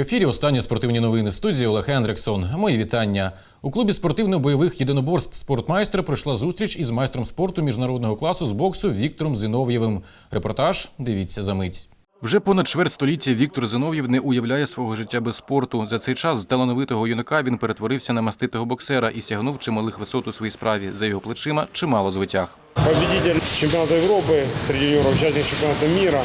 Ефірі останні спортивні новини студії Олег Ендрексон. Мої вітання. У клубі спортивно-бойових єдиноборств спортмайстер пройшла зустріч із майстром спорту міжнародного класу з боксу Віктором Зинов'євим. Репортаж дивіться за мить. Вже понад чверть століття Віктор Зинов'єв не уявляє свого життя без спорту. За цей час з талановитого юнака він перетворився на маститого боксера і сягнув чималих висот у своїй справі. За його плечима чимало звитяг. Победитель чемпионата Европы среди юниоров, участник чемпионата мира.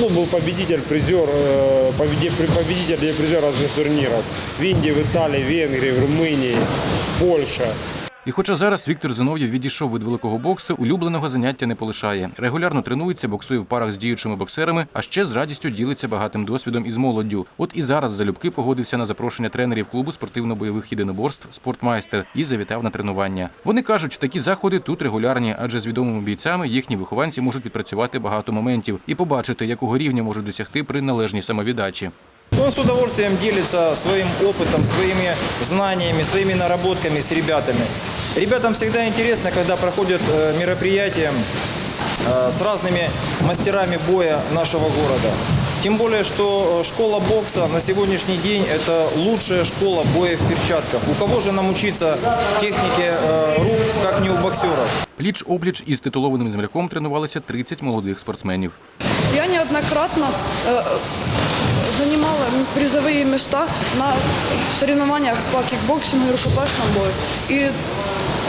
Ну, был победитель, призер, э, победи- при- победитель и призер разных турниров. В Индии, в Италии, в Венгрии, в Румынии, в Польше. І хоча зараз Віктор Зинов'єв відійшов від великого боксу, улюбленого заняття не полишає. Регулярно тренується, боксує в парах з діючими боксерами, а ще з радістю ділиться багатим досвідом із молоддю. От і зараз залюбки погодився на запрошення тренерів клубу спортивно-бойових єдиноборств Спортмайстер і завітав на тренування. Вони кажуть, такі заходи тут регулярні, адже з відомими бійцями їхні вихованці можуть відпрацювати багато моментів і побачити, якого рівня можуть досягти при належній самовіддачі. Он с удовольствием делится своим опытом, своими знаниями, своими наработками с ребятами. Ребятам всегда интересно, когда проходят э, мероприятия э, с разными мастерами боя нашего города. Тем более, что э, школа бокса на сегодняшний день – это лучшая школа боя в перчатках. У кого же нам учиться технике э, рук, как не у боксеров? Пліч опліч із титулованим земляком тренувалися 30 молодих спортсменів. Я неоднократно э, занимала призовые места на соревнованиях по кикбоксингу и рукопашному бою. И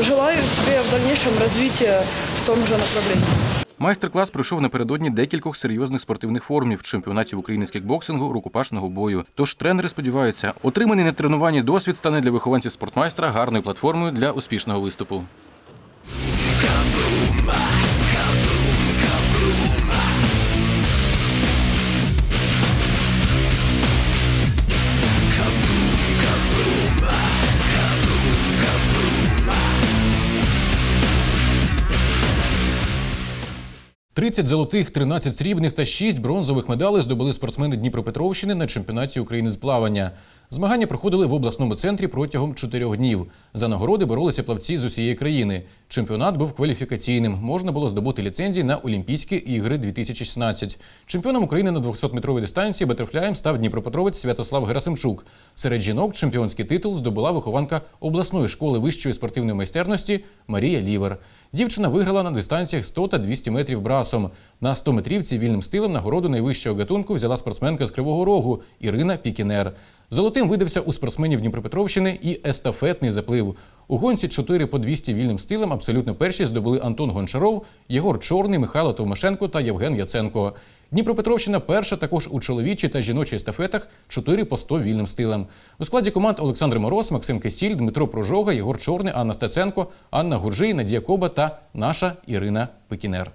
желаю себе в дальнейшем развития в том же направлении. Майстер-клас пройшов напередодні декількох серйозних спортивних форумів чемпіонатів України з кікбоксингу, рукопашного бою. Тож тренери сподіваються, отриманий на тренуванні досвід стане для вихованців спортмайстра гарною платформою для успішного виступу. «30 золотих, 13 срібних та 6 бронзових медалей здобули спортсмени Дніпропетровщини на чемпіонаті України з плавання. Змагання проходили в обласному центрі протягом чотирьох днів. За нагороди боролися плавці з усієї країни. Чемпіонат був кваліфікаційним. Можна було здобути ліцензії на Олімпійські ігри 2016. Чемпіоном України на 200-метровій дистанції батерфляєм став Дніпропетровець Святослав Герасимчук. Серед жінок чемпіонський титул здобула вихованка обласної школи вищої спортивної майстерності Марія Лівер. Дівчина виграла на дистанціях 100 та 200 метрів брасом. На 100 метрівці вільним стилем нагороду найвищого гатунку взяла спортсменка з Кривого Рогу Ірина Пікінер. Золотим видався у спортсменів Дніпропетровщини і естафетний заплив. У гонці 4 по 200 вільним стилем абсолютно перші здобули Антон Гончаров, Єгор Чорний, Михайло Товмашенко та Євген Яценко. Дніпропетровщина перша також у чоловічій та жіночій естафетах 4 по 100 вільним стилем. У складі команд Олександр Мороз, Максим Кисіль, Дмитро Прожога, Єгор Чорний, Анна Стеценко, Анна Гуржий, Надія Коба та наша Ірина Пекінер.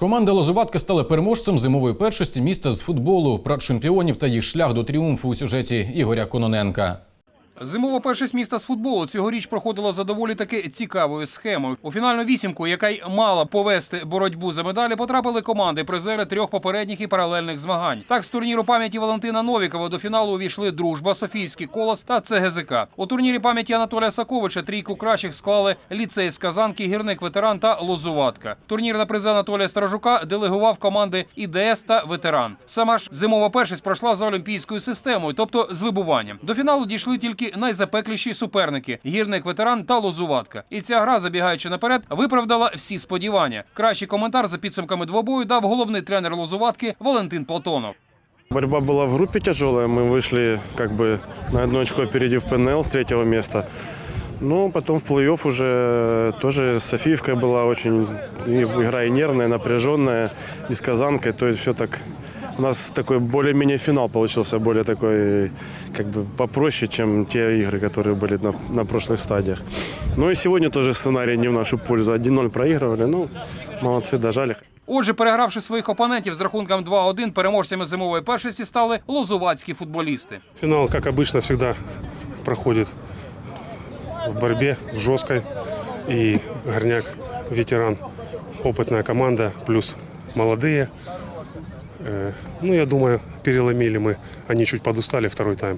Команда Лозуватка стала переможцем зимової першості міста з футболу про чемпіонів та їх шлях до тріумфу у сюжеті Ігоря Кононенка. Зимова першість міста з футболу цьогоріч проходила за доволі таки цікавою схемою. У фінальну вісімку, яка й мала повести боротьбу за медалі, потрапили команди призери трьох попередніх і паралельних змагань. Так, з турніру пам'яті Валентина Новікова до фіналу увійшли дружба, Софійський колос та ЦГЗК. У турнірі пам'яті Анатолія Саковича трійку кращих склали ліцей з Казанки, гірник ветеран та Лозуватка. Турнір на призи Анатолія Стражука делегував команди ІДС та ветеран. Сама ж зимова першість пройшла за олімпійською системою, тобто з вибуванням. До фіналу дійшли тільки найзапекліші суперники гірник ветеран та лозуватка. І ця гра, забігаючи наперед, виправдала всі сподівання. Кращий коментар за підсумками двобою дав головний тренер лозуватки Валентин Платонов. Борьба была в группе тяжелая. Мы вышли как бы на одну очко опередив ПНЛ с третьего места. Ну, потом в плей-офф уже тоже с Софиевкой была очень и игра и нервная, напряженная, и с Казанкой. То есть все так... У нас такой более-менее финал получился, более такой как бы попроще, чем те игры, которые были на, на прошлых стадиях. Ну и сегодня тоже сценарий не в нашу пользу. 1-0 проигрывали, ну, молодцы, дожали. Отже, перегравши своїх опонентів з рахунком 2-1, переможцями зимової першості стали лозуватські футболісти. Финал, как обычно, всегда проходит в борьбе, в жесткой. И Горняк ветеран, опытная команда, плюс молодые. Э, Ну, я думаю, переломили мы. Они чуть подустали второй тайм.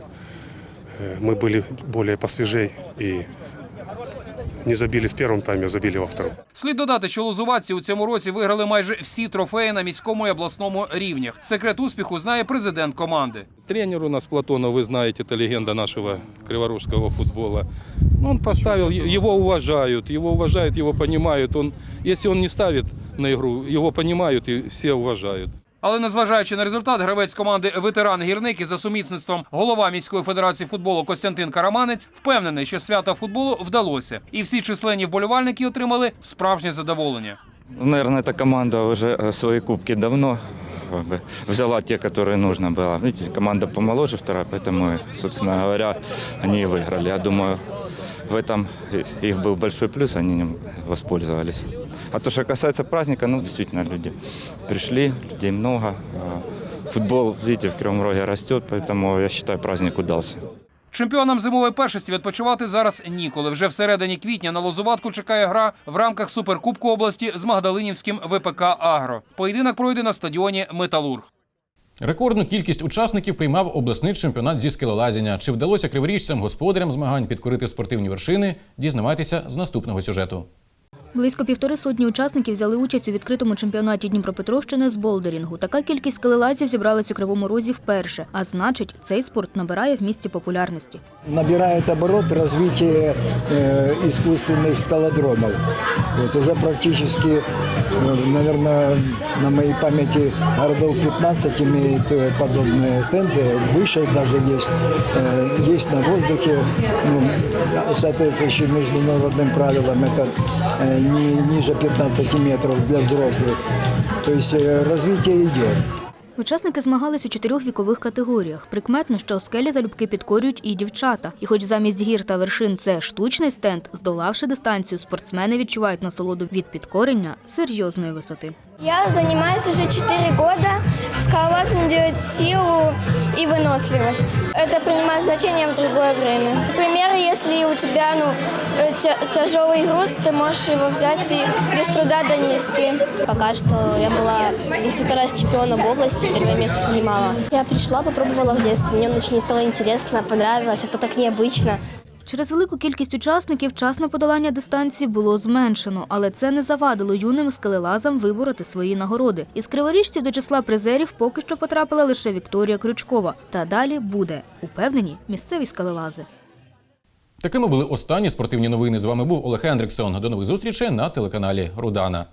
Э, Мы были более посвежей и не забили в первом тайме, а забили во втором. Слід додати, що лозуватці у цьому році виграли майже всі трофеї на міському і обласному рівнях. Секрет успіху знає президент команди. Тренер у нас Платонов, вы знаете, это легенда нашего криворужского футбола. Ну, Он поставил, его уважают, его уважают, его понимают. Он, если он не ставит на игру, его понимают и все уважают. Але незважаючи на результат, гравець команди ветеран гірник і за сумісництвом голова міської федерації футболу Костянтин Караманець впевнений, що свято футболу вдалося, і всі численні вболівальники отримали справжнє задоволення. Наверное, эта команда уже э, свои кубки давно как бы, взяла те, которые нужно было. Видите, команда помоложе вторая, поэтому, собственно говоря, они и выиграли. Я думаю, в этом и- их был большой плюс, они им воспользовались. А то, что касается праздника, ну, действительно, люди пришли, людей много. А Футбол, видите, в Кривом Роге растет, поэтому я считаю, праздник удался. Чемпіонам зимової першості відпочивати зараз ніколи. Вже всередині квітня на Лозуватку чекає гра в рамках Суперкубку області з Магдалинівським ВПК Агро. Поєдинок пройде на стадіоні Металург. Рекордну кількість учасників приймав обласний чемпіонат зі скелелазіння. Чи вдалося криворіжцям господарям змагань підкорити спортивні вершини? Дізнавайтеся з наступного сюжету. Близько півтори сотні учасників взяли участь у відкритому чемпіонаті Дніпропетровщини з болдерінгу. Така кількість скелелазів зібралась у Кривому Розі вперше. А значить, цей спорт набирає в місті популярності. набирает оборот развитие э, искусственных скалодромов. Вот уже практически, наверное, на моей памяти городов 15 имеет э, подобные стенды. Выше даже есть. Э, есть на воздухе, ну, соответствующим международным правилам, это э, не ниже 15 метров для взрослых. То есть э, развитие идет. Учасники змагались у чотирьох вікових категоріях. Прикметно, що скелі залюбки підкорюють і дівчата. І хоч замість гір та вершин це штучний стенд, здолавши дистанцію, спортсмени відчувають насолоду від підкорення серйозної висоти. Я занимаюсь уже 4 года. Скалолазание дает силу и выносливость. Это принимает значение в другое время. Например, если у тебя ну, э, тя- тяжелый груз, ты можешь его взять и без труда донести. Пока что я была несколько раз чемпионом области, первое место занимала. Я пришла, попробовала в детстве, мне очень стало интересно, понравилось, это так необычно. Через велику кількість учасників час на подолання дистанції було зменшено, але це не завадило юним скелелазам вибороти свої нагороди. Із криворіжців до числа призерів поки що потрапила лише Вікторія Крючкова. Та далі буде, упевнені місцеві скелелази. Такими були останні спортивні новини. З вами був Олег Хендриксон. До нових зустрічей на телеканалі Рудана.